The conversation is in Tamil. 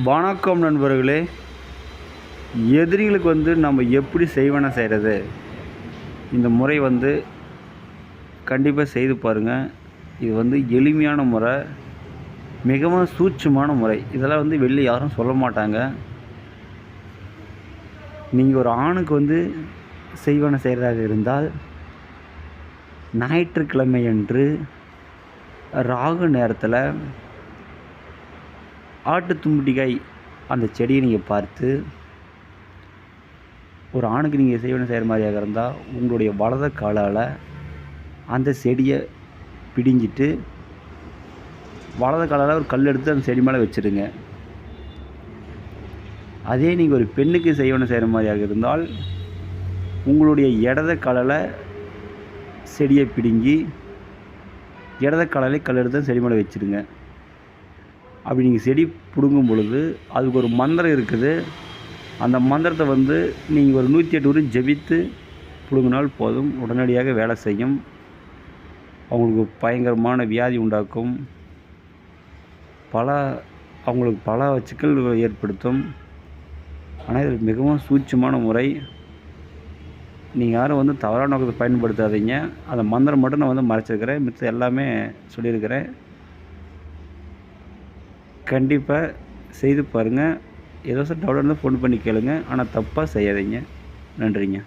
வணக்கம் நண்பர்களே. எதிரிகளுக்கு வந்து நம்ம எப்படி செய்வன செய்கிறது இந்த முறை வந்து கண்டிப்பாக செய்து பாருங்கள் இது வந்து எளிமையான முறை மிகவும் சூட்சமான முறை. இதெல்லாம் வந்து வெளில யாரும் சொல்ல மாட்டாங்க. நீங்கள் ஒரு ஆணுக்கு வந்து செய்வன செய்கிறதாக இருந்தால் ஞாயிற்றுக்கிழமை அன்று ராகு நேரத்தில் ஆட்டு தும்பிட்டிக்காய் அந்த செடியை நீங்கள் பார்த்து ஒரு ஆணுக்கு நீங்கள் செய்வன செய்கிற மாதிரியாக இருந்தால் உங்களுடைய வலத காலால் அந்த செடியை பிடிஞ்சிட்டு வலத காலால் ஒரு கல் எடுத்து அந்த செடி மேலே வச்சுருங்க. அதே நீங்கள் ஒரு பெண்ணுக்கு செய்வன செய்கிற மாதிரியாக இருந்தால் உங்களுடைய இடது காலால் செடியை பிடுங்கி இடது காலாலே கல் எடுத்து செடி மேலே வச்சுருங்க. அப்படி நீங்கள் செடி பிடுங்கும் பொழுது அதுக்கு ஒரு மந்திரம் இருக்குது. அந்த மந்திரத்தை வந்து நீங்கள் ஒரு நூற்றி எட்டு உரு ஜெபித்து பிடுங்கினால் போதும். உடனடியாக வேலை செய்யும். அவங்களுக்கு பயங்கரமான வியாதி உண்டாக்கும். பல அவங்களுக்கு பல சிக்கல்களை ஏற்படுத்தும். ஆனால் இது மிகவும் சூட்சமான முறை. நீங்கள் யாரும் வந்து தவறான நோக்கத்தை பயன்படுத்தாதீங்க. அந்த மந்திரம் மட்டும் நான் வந்து மறைச்சிருக்கிறேன். மிச்சம் எல்லாமே சொல்லியிருக்கிறேன். கண்டிப்பாக செய்து பாருங்கள் ஏதோ சார் டவுட் இருந்தால் ஃபோன் பண்ணி கேளுங்கள் ஆனால் தப்பாக செய்யாதீங்க. நன்றிங்க.